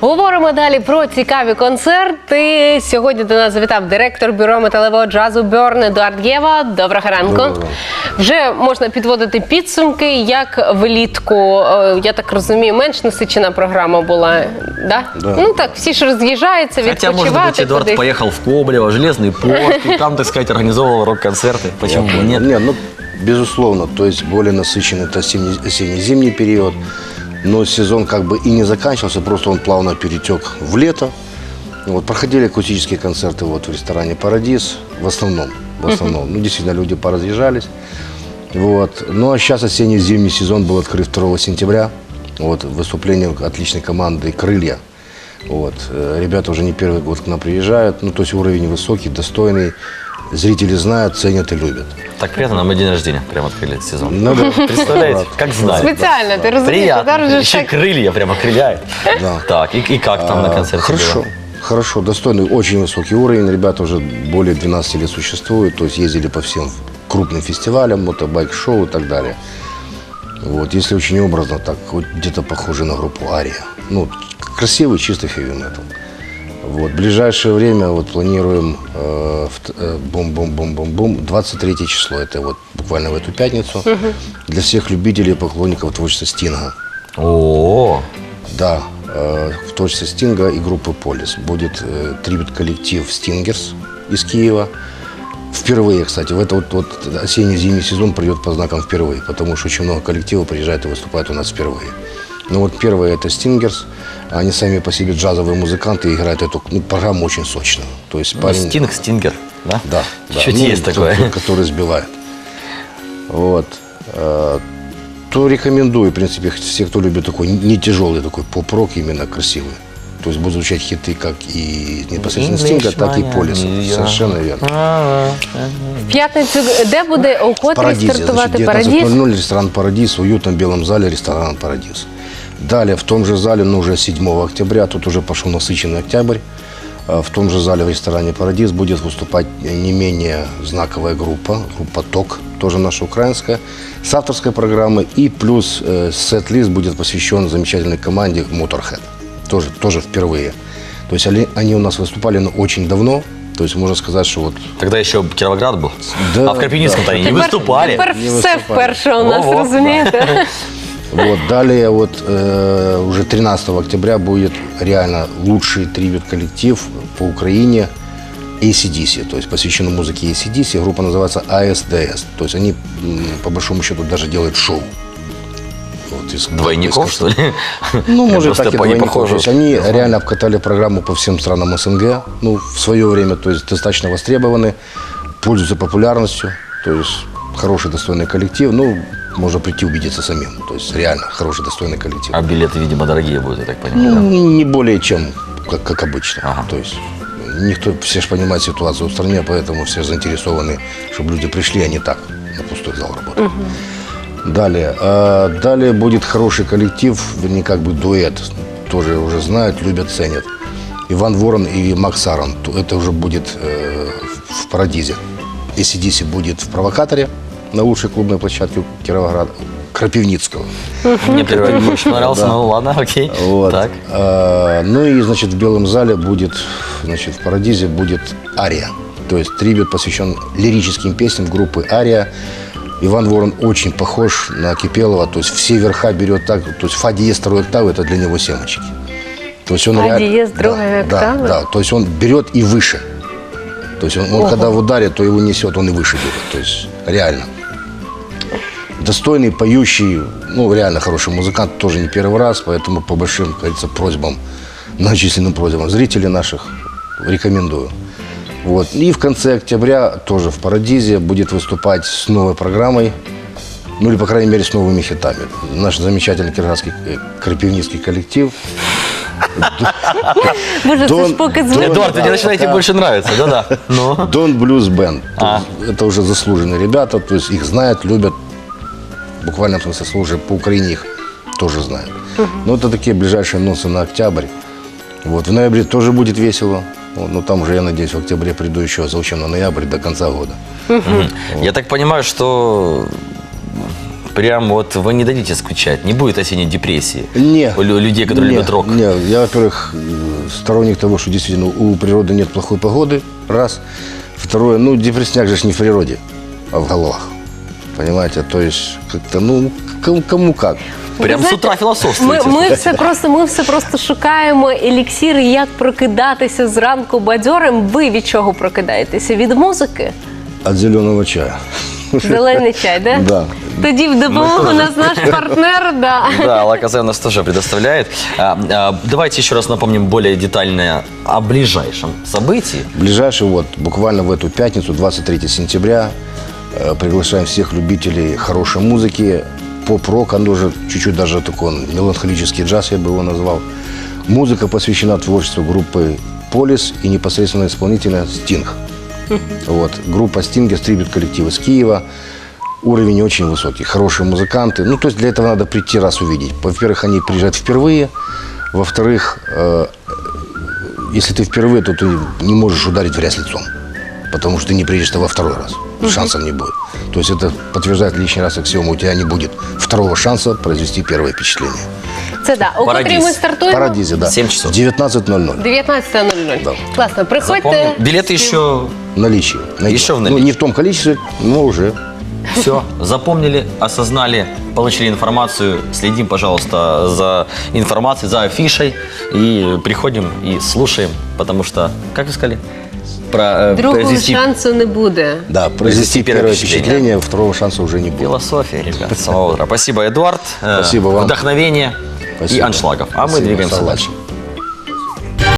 Говоримо далі про цікаві концерти. Сьогодні до нас завітав директор бюро металевого джазу Бьорн Едуард Єва. Доброго ранку. Доброго. Вже можна підводити підсумки, як влітку. е, Я так розумію, менш насичена програма була. Да? Да. Ну так, всі ж роз'їжджаються, Хотя, может быть, відпочивати Эдуард кудись. поехал в Коблево, Железный порт, и там, так сказать, организовывал рок-концерты. Почему бы нет? Нет, ну, безусловно, то есть более насыщенный это осенне- осенне-зимний период, Но сезон как бы и не заканчивался, просто он плавно перетек в лето. Вот, проходили акустические концерты вот в ресторане «Парадис», в основном, в основном. Ну, действительно, люди поразъезжались. Вот. Ну, а сейчас осенне-зимний сезон был открыт 2 сентября. Вот, выступление отличной команды «Крылья». Вот. э, Ребята уже не первый год к нам приезжают. Ну, то есть уровень высокий, достойный Зрители знают, ценят и любят. Так приятно, нам и день рождения прямо открыли этот сезон. Ну, да. Представляете, как знали. Спеціально, ти розумієш, Приятно. зараз же ж Еще так крылья прямо крыляют. Да. Так, и, и как там на А, концерте Хорошо. было? Хорошо, достойный, очень высокий уровень. Ребята уже более 12 лет существуют, то есть ездили по всем крупным фестивалям, мотобайк-шоу и так далее. Вот, если очень образно, так вот где-то похоже на группу Ария. Ну, красивый, чистый хэви метал. Вот, в ближайшее время вот планируем э, в- э, бум-бум-бум-бум-бум, 23 число, это вот буквально в эту пятницу, для всех любителей и поклонников творчества Стинга. О, Да, э, в творчестве Стинга и группы Полис будет э, трибют-коллектив Стингерс из Киева. Впервые, кстати, в этот вот, вот осенне-зимний сезон придет по знакам впервые, потому что очень много коллективов приезжает и выступает у нас впервые. Ну вот первое это Стингерс, они сами по себе джазовые музыканты, играют эту ну, программу очень сочно. То есть ну, парень... Стинг, Стингер, да? Да, да. Чуть Ну, есть тот, такое. тот, который сбивает. Вот. Э, То рекомендую, в принципе, все, кто любит такой не тяжелый такой поп-рок, именно красивый. То есть будут звучать хиты как и непосредственно Стинга, так Полиса. yeah. Совершенно верно. в п'ятницю, де буде у котрій стартувати Парадіз? 19.00 ресторан «Парадис», в уютном белом зале ресторан «Парадис». Далее в том же зале, но уже 7 октября, тут уже пошел насыщенный октябрь, а, в том же зале в ресторане «Парадис» будет выступать не менее знаковая группа, группа «ТОК», тоже наша украинская, с авторской программой, и плюс э, сет-лист будет посвящен замечательной команде «Моторхед», тоже, тоже впервые. То есть они, они у нас выступали ну, очень давно, то есть можно сказать, что вот Тогда еще Кировоград был. Да, а в Карпининском-то они не Тепер- выступали. Тепер Не все вперше у нас, Ого. розумієте? Вот, далее вот э, уже 13 октября будет реально лучший трибют коллектив по Украине ACDC, то есть посвященный музыке ACDC. Группа называется ASDS. То есть они по большому счету даже делают шоу. Вот, из- Двойников, из- что ли? Ну, может, так и двойников. похоже. То есть они реально обкатали программу по всем странам СНГ, ну, в свое время, то есть достаточно востребованы, пользуются популярностью, то есть хороший, достойный коллектив, ну, можно прийти убедиться самим, то есть реально хороший, достойный коллектив. А билеты, видимо, дорогие будут, я так Ну, понимаю. не более чем, как, как обычно. Ага. То есть никто, все же понимают ситуацию в стране, поэтому все заинтересованы, чтобы люди пришли, а не так, на пустой зал работать. Далее. а, далее будет хороший коллектив, не как бы дуэт, тоже уже знают, любят, ценят. Иван Ворон и Макс Саран. То Это уже будет э, в Парадизе. ACDC будет в провокаторе на лучшей клубной площадке Кировограда, Крапивницкого. Мне первый не очень понравился, ну ладно, окей. Вот. Так. А, ну и, значит, в Белом зале будет, значит, в Парадизе будет Ария. То есть трибют посвящен лирическим песням группы Ария. Иван Ворон очень похож на Кипелова, то есть все верха берет так, то есть фа диез второй октавы, это для него семечки. То есть он Фа реально- диез да, другой да, октавы? Да, то есть он берет и выше. То есть он, он когда в ударе, то его несет, он и выше берет. То есть реально. Достойный, поющий, ну, реально хороший музыкант, тоже не первый раз, поэтому по большим, как говорится, просьбам, многочисленным просьбам зрителей наших рекомендую. Вот. И в конце октября тоже в Парадизе будет выступать с новой программой, ну или, по крайней мере, с новыми хитами. Наш замечательный киргизский э, крапивницкий коллектив. Боже, Дон- Дон-. Эдуард, тебе начинает пока- больше нравиться, да-да. Ну. Blues Band. То А. Это уже заслуженные ребята, то есть их знают, любят. Буквально в смысле уже по Украине их тоже знают. Но это такие ближайшие анонсы на октябрь. Вот. В ноябре тоже будет весело. Вот, но там уже, я надеюсь, в октябре приду еще заучим на ноябрь до конца года. Я так понимаю, что Прям вот вы не дадите скучать, не будет осенней депрессии. Не. У лю- людей, которые не, любят рок. Не, я, во-первых, э, сторонник того, что действительно у природы нет плохой погоды, раз. Второе, ну, депрессняк же не в природе, а в головах. Понимаете, то есть как-то, ну, кому, кому как. Прям Ви с утра Ми, философствуете. ми, все просто, ми все просто шукаємо еліксір, як прокидатися зранку бадьорим. Ви від чого прокидаєтеся? Від музики? От зеленого чая. Зелений чай, да? Да. Тоді в допомогу нас наш партнер, да. Да, Лаказе нас тоже предоставляет. А, а, давайте еще раз напомним более детально о ближайшем событии. Ближайший вот, буквально в эту пятницу, 23 сентября, э, приглашаем всех любителей хорошей музыки, поп-рок, он уже чуть-чуть даже такой он, меланхолический джаз, я бы его назвал. Музыка посвящена творчеству группы «Полис» и непосредственно исполнителя «Стинг». Вот. Группа «Стинг» стрибит коллектив из Киева. Уровень очень высокий, хорошие музыканты. Ну, то есть для этого надо прийти раз увидеть. Во-первых, они приезжают впервые. Во-вторых, э, если ты впервые, то ты не можешь ударить в грязь лицом. Потому что ты не приедешь во второй раз Шансов не будет. То есть это подтверждает лишний раз аксиому. У тебя не будет второго шанса произвести первое впечатление. Це да. У котрій Парадіз. ми стартуємо? Парадизе, да. Семь часов. 19.00. 19.00. Да. Класно, приходьте. Запомним. Билеты еще Наличие. Найдем. Еще в Ну, наличии. не в том количестве, но уже. все запомнили, осознали, получили информацию. Следим, пожалуйста, за информацией, за афишей. И приходим и слушаем, потому что, как вы сказали, про э, Другого произвести шансу не буде. Да, произвести первое первое впечатление. второго шанса уже не будет. философия, ребят, с самого утра. Спасибо, Эдуард. Э, Спасибо вам. Вдохновения и Спасибо. аншлагов. А мы Спасибо, двигаемся дальше.